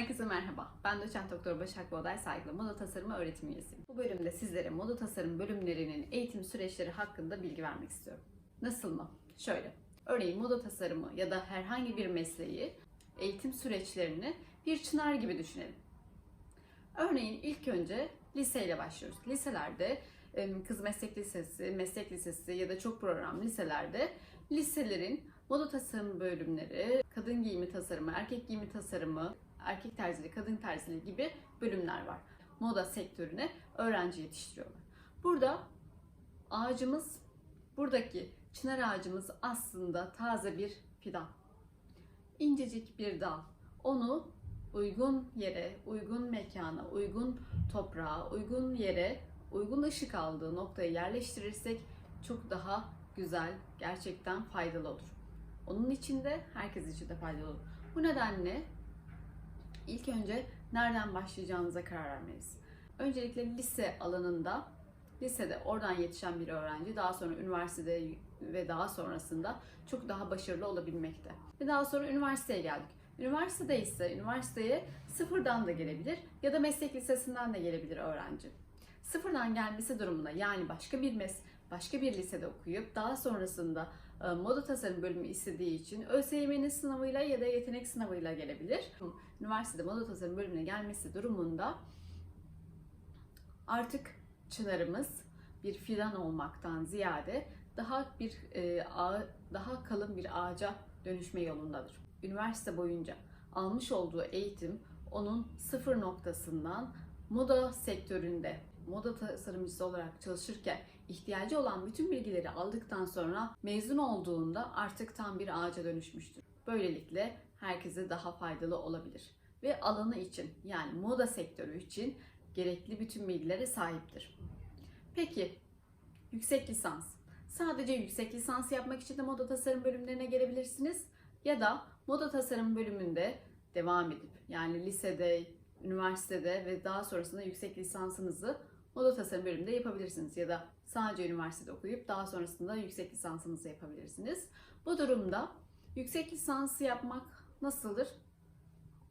Herkese merhaba. Ben doçent doktor Başak Boğday Saygılı Moda Tasarımı öğretim üyesiyim. Bu bölümde sizlere moda tasarım bölümlerinin eğitim süreçleri hakkında bilgi vermek istiyorum. Nasıl mı? Şöyle. Örneğin moda tasarımı ya da herhangi bir mesleği eğitim süreçlerini bir çınar gibi düşünelim. Örneğin ilk önce liseyle başlıyoruz. Liselerde kız meslek lisesi, meslek lisesi ya da çok program liselerde liselerin moda tasarım bölümleri, kadın giyimi tasarımı, erkek giyimi tasarımı, erkek terzili, kadın terzili gibi bölümler var. Moda sektörüne öğrenci yetiştiriyorlar. Burada ağacımız, buradaki çınar ağacımız aslında taze bir fidan. İncecik bir dal. Onu uygun yere, uygun mekana, uygun toprağa, uygun yere, uygun ışık aldığı noktaya yerleştirirsek çok daha güzel, gerçekten faydalı olur. Onun için de herkes için de faydalı olur. Bu nedenle ilk önce nereden başlayacağınıza karar vermeliyiz. Öncelikle lise alanında, lisede oradan yetişen bir öğrenci daha sonra üniversitede ve daha sonrasında çok daha başarılı olabilmekte. Ve daha sonra üniversiteye geldik. Üniversitede ise üniversiteye sıfırdan da gelebilir ya da meslek lisesinden de gelebilir öğrenci. Sıfırdan gelmesi durumunda yani başka bir mes başka bir lisede okuyup daha sonrasında moda tasarım bölümü istediği için ÖSYM'nin sınavıyla ya da yetenek sınavıyla gelebilir. Üniversitede moda tasarım bölümüne gelmesi durumunda artık çınarımız bir fidan olmaktan ziyade daha bir e, daha kalın bir ağaca dönüşme yolundadır. Üniversite boyunca almış olduğu eğitim onun sıfır noktasından moda sektöründe moda tasarımcısı olarak çalışırken ihtiyacı olan bütün bilgileri aldıktan sonra mezun olduğunda artık tam bir ağaca dönüşmüştür. Böylelikle herkese daha faydalı olabilir ve alanı için yani moda sektörü için gerekli bütün bilgilere sahiptir. Peki yüksek lisans. Sadece yüksek lisans yapmak için de moda tasarım bölümlerine gelebilirsiniz ya da moda tasarım bölümünde devam edip yani lisede, üniversitede ve daha sonrasında yüksek lisansınızı moda tasarım bölümünde yapabilirsiniz ya da sadece üniversitede okuyup daha sonrasında yüksek lisansınızı yapabilirsiniz. Bu durumda yüksek lisansı yapmak nasıldır?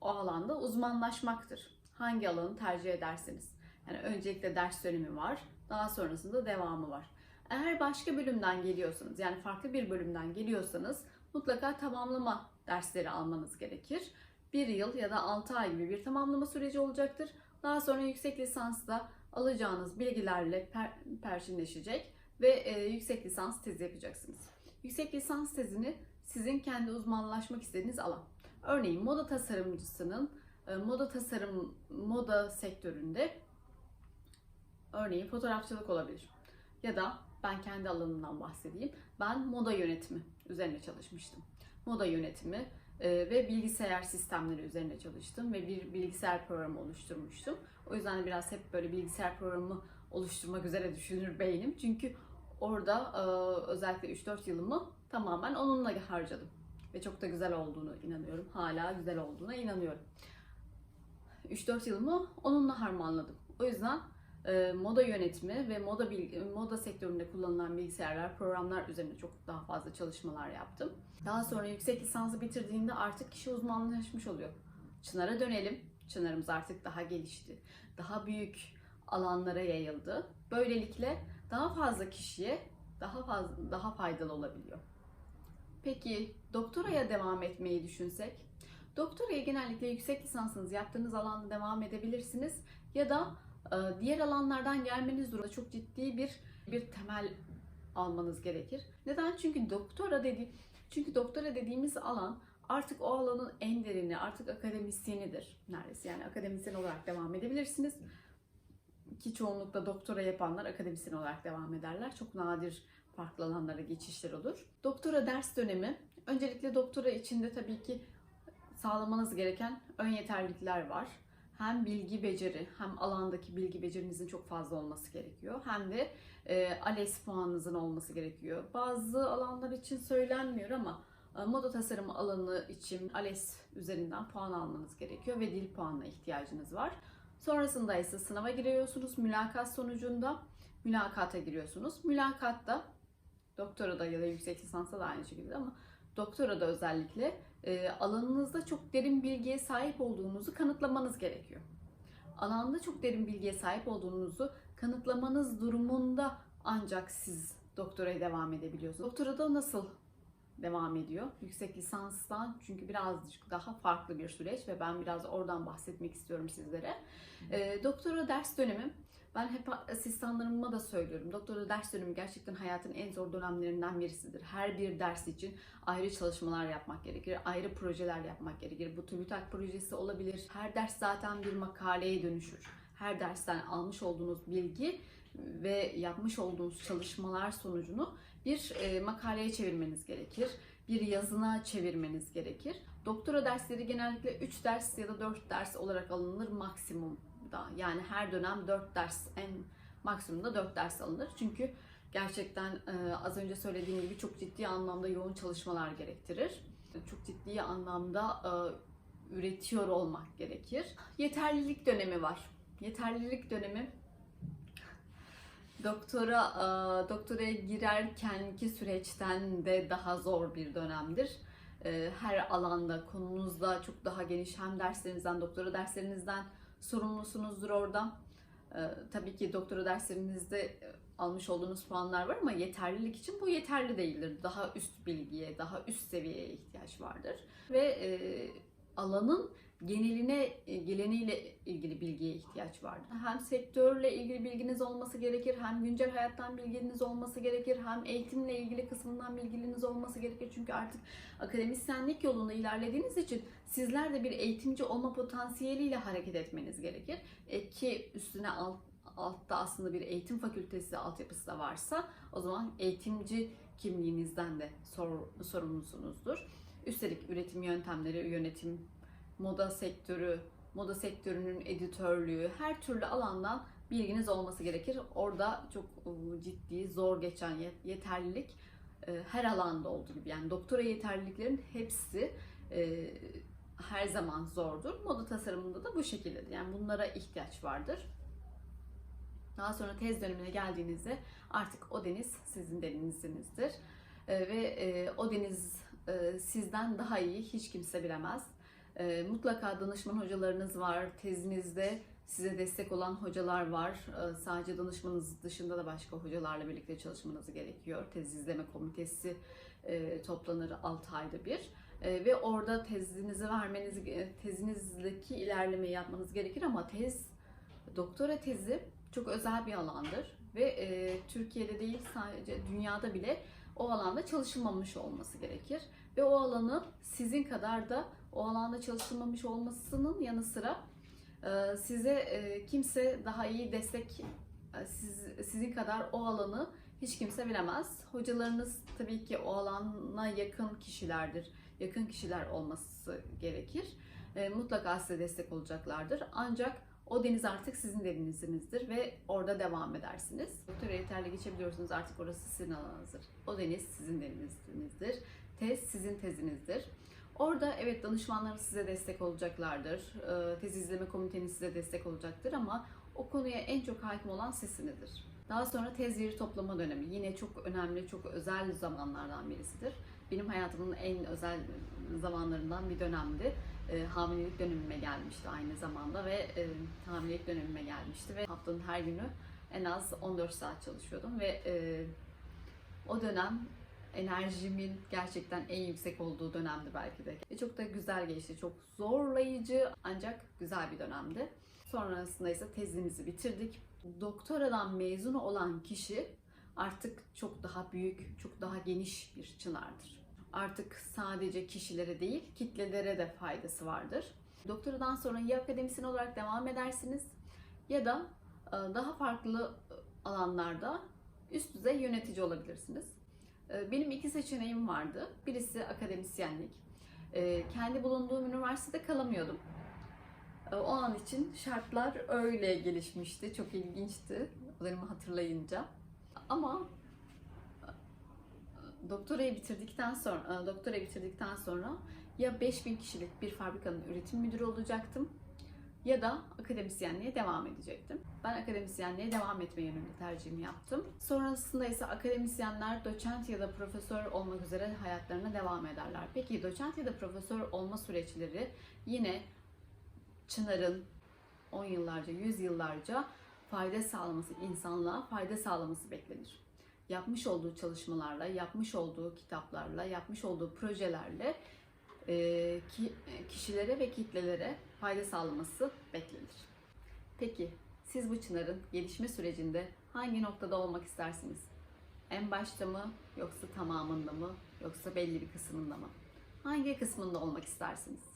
O alanda uzmanlaşmaktır. Hangi alanı tercih ederseniz. Yani öncelikle ders dönemi var, daha sonrasında devamı var. Eğer başka bölümden geliyorsanız, yani farklı bir bölümden geliyorsanız mutlaka tamamlama dersleri almanız gerekir. Bir yıl ya da 6 ay gibi bir tamamlama süreci olacaktır. Daha sonra yüksek lisansta alacağınız bilgilerle per- perçinleşecek ve e, yüksek lisans tezi yapacaksınız. Yüksek lisans tezini sizin kendi uzmanlaşmak istediğiniz alan. Örneğin moda tasarımcısının e, moda tasarım moda sektöründe örneğin fotoğrafçılık olabilir. Ya da ben kendi alanımdan bahsedeyim. Ben moda yönetimi üzerine çalışmıştım. Moda yönetimi ve bilgisayar sistemleri üzerine çalıştım ve bir bilgisayar programı oluşturmuştum. O yüzden de biraz hep böyle bilgisayar programı oluşturmak üzere düşünür beynim. Çünkü orada e, özellikle 3-4 yılımı tamamen onunla harcadım. Ve çok da güzel olduğunu inanıyorum. Hala güzel olduğuna inanıyorum. 3-4 yılımı onunla harmanladım. O yüzden e, moda yönetimi ve moda moda sektöründe kullanılan bilgisayarlar, programlar üzerine çok daha fazla çalışmalar yaptım. Daha sonra yüksek lisansı bitirdiğinde artık kişi uzmanlaşmış oluyor. Çınar'a dönelim. Çınar'ımız artık daha gelişti. Daha büyük alanlara yayıldı. Böylelikle daha fazla kişiye daha fazla daha faydalı olabiliyor. Peki doktoraya devam etmeyi düşünsek? Doktoraya genellikle yüksek lisansınızı yaptığınız alanda devam edebilirsiniz ya da diğer alanlardan gelmeniz durumunda çok ciddi bir bir temel almanız gerekir. Neden? Çünkü doktora dedi çünkü doktora dediğimiz alan artık o alanın en derini, artık akademisyenidir neredeyse. Yani akademisyen olarak devam edebilirsiniz. Ki çoğunlukla doktora yapanlar akademisyen olarak devam ederler. Çok nadir farklı alanlara geçişler olur. Doktora ders dönemi, öncelikle doktora içinde tabii ki sağlamanız gereken ön yeterlilikler var. Hem bilgi beceri, hem alandaki bilgi becerinizin çok fazla olması gerekiyor. Hem de e, ALES puanınızın olması gerekiyor. Bazı alanlar için söylenmiyor ama e, moda tasarımı alanı için ALES üzerinden puan almanız gerekiyor ve dil puanına ihtiyacınız var. Sonrasında ise sınava giriyorsunuz. Mülakat sonucunda mülakata giriyorsunuz. Mülakatta doktora da ya da yüksek lisansa da aynı şekilde ama doktora da özellikle e, alanınızda çok derin bilgiye sahip olduğunuzu kanıtlamanız gerekiyor. Alanda çok derin bilgiye sahip olduğunuzu kanıtlamanız durumunda ancak siz doktoraya devam edebiliyorsunuz. Doktorada nasıl devam ediyor? Yüksek lisanstan çünkü birazcık daha farklı bir süreç ve ben biraz oradan bahsetmek istiyorum sizlere. E, doktora ders dönemi ben hep asistanlarıma da söylüyorum. Doktora ders dönemi gerçekten hayatın en zor dönemlerinden birisidir. Her bir ders için ayrı çalışmalar yapmak gerekir, ayrı projeler yapmak gerekir. Bu TÜBİTAK projesi olabilir. Her ders zaten bir makaleye dönüşür. Her dersten almış olduğunuz bilgi ve yapmış olduğunuz çalışmalar sonucunu bir e, makaleye çevirmeniz gerekir. Bir yazına çevirmeniz gerekir. Doktora dersleri genellikle 3 ders ya da 4 ders olarak alınır maksimum da. Yani her dönem 4 ders en maksimumda 4 ders alınır. Çünkü gerçekten e, az önce söylediğim gibi çok ciddi anlamda yoğun çalışmalar gerektirir. Çok ciddi anlamda e, üretiyor olmak gerekir. Yeterlilik dönemi var. Yeterlilik dönemi doktora e, doktoraya girerkenki süreçten de daha zor bir dönemdir. E, Her alanda konunuzda çok daha geniş hem derslerinizden, doktora derslerinizden sorumlusunuzdur orada. Ee, tabii ki doktora derslerinizde e, almış olduğunuz puanlar var ama yeterlilik için bu yeterli değildir. Daha üst bilgiye, daha üst seviyeye ihtiyaç vardır. Ve e, alanın geneline, e, geleniyle ilgili bilgiye ihtiyaç vardır. Hem sektörle ilgili bilginiz olması gerekir, hem güncel hayattan bilginiz olması gerekir, hem eğitimle ilgili kısmından bilginiz olması gerekir. Çünkü artık akademisyenlik yolunda ilerlediğiniz için sizler de bir eğitimci olma potansiyeliyle hareket etmeniz gerekir. E, ki üstüne alt, altta aslında bir eğitim fakültesi altyapısı da varsa o zaman eğitimci kimliğinizden de sor, sorumlusunuzdur. Üstelik üretim yöntemleri, yönetim, moda sektörü, moda sektörünün editörlüğü, her türlü alandan bilginiz olması gerekir. Orada çok e, ciddi, zor geçen yet- yeterlilik e, her alanda olduğu gibi. Yani doktora yeterliliklerin hepsi e, her zaman zordur. Moda tasarımında da bu şekildedir. Yani bunlara ihtiyaç vardır. Daha sonra tez dönemine geldiğinizde artık o deniz sizin denizinizdir. Ve o deniz sizden daha iyi hiç kimse bilemez. E, mutlaka danışman hocalarınız var. Tezinizde size destek olan hocalar var. E, sadece danışmanınız dışında da başka hocalarla birlikte çalışmanız gerekiyor. Tez izleme komitesi e, toplanır 6 ayda bir. E, ve orada tezinizi vermeniz, tezinizdeki ilerlemeyi yapmanız gerekir ama tez, doktora tezi çok özel bir alandır ve e, Türkiye'de değil sadece dünyada bile o alanda çalışılmamış olması gerekir ve o alanı sizin kadar da o alanda çalışılmamış olmasının yanı sıra e, size e, kimse daha iyi destek e, siz, sizin kadar o alanı hiç kimse bilemez. Hocalarınız tabii ki o alana yakın kişilerdir. Yakın kişiler olması gerekir. Mutlaka size destek olacaklardır. Ancak o deniz artık sizin denizinizdir ve orada devam edersiniz. Doktora yeterli geçebiliyorsunuz artık orası sizin alanınızdır. O deniz sizin denizinizdir. Tez sizin tezinizdir. Orada evet danışmanlarınız size destek olacaklardır. Ee, Tez izleme komiteniz size destek olacaktır ama o konuya en çok hakim olan sizsinizdir. Daha sonra tez yeri toplama dönemi. Yine çok önemli, çok özel zamanlardan birisidir. Benim hayatımın en özel zamanlarından bir dönemdi. E, hamilelik dönemime gelmişti aynı zamanda ve e, hamilelik dönemime gelmişti ve haftanın her günü en az 14 saat çalışıyordum ve e, o dönem enerjimin gerçekten en yüksek olduğu dönemdi belki de. Ve çok da güzel geçti. Çok zorlayıcı ancak güzel bir dönemdi. Sonrasında ise tezimizi bitirdik. Doktoradan mezun olan kişi artık çok daha büyük, çok daha geniş bir çınardır. Artık sadece kişilere değil, kitlelere de faydası vardır. Doktoradan sonra ya akademisyen olarak devam edersiniz ya da e, daha farklı alanlarda üst düzey yönetici olabilirsiniz. E, Benim iki seçeneğim vardı. Birisi akademisyenlik. E, Kendi bulunduğum üniversitede kalamıyordum. E, O an için şartlar öyle gelişmişti. Çok ilginçti. Olarımı hatırlayınca. Ama e, doktorayı bitirdikten sonra, e, doktorayı bitirdikten sonra ya 5000 kişilik bir fabrikanın üretim müdürü olacaktım ya da akademisyenliğe devam edecektim. Ben akademisyenliğe devam etme yönünde tercihimi yaptım. Sonrasında ise akademisyenler doçent ya da profesör olmak üzere hayatlarına devam ederler. Peki doçent ya da profesör olma süreçleri yine Çınar'ın 10 yıllarca, 100 yıllarca fayda sağlaması, insanlığa fayda sağlaması beklenir. Yapmış olduğu çalışmalarla, yapmış olduğu kitaplarla, yapmış olduğu projelerle e, ki, kişilere ve kitlelere fayda sağlaması beklenir. Peki siz bu Çınar'ın gelişme sürecinde hangi noktada olmak istersiniz? En başta mı yoksa tamamında mı yoksa belli bir kısmında mı? Hangi kısmında olmak istersiniz?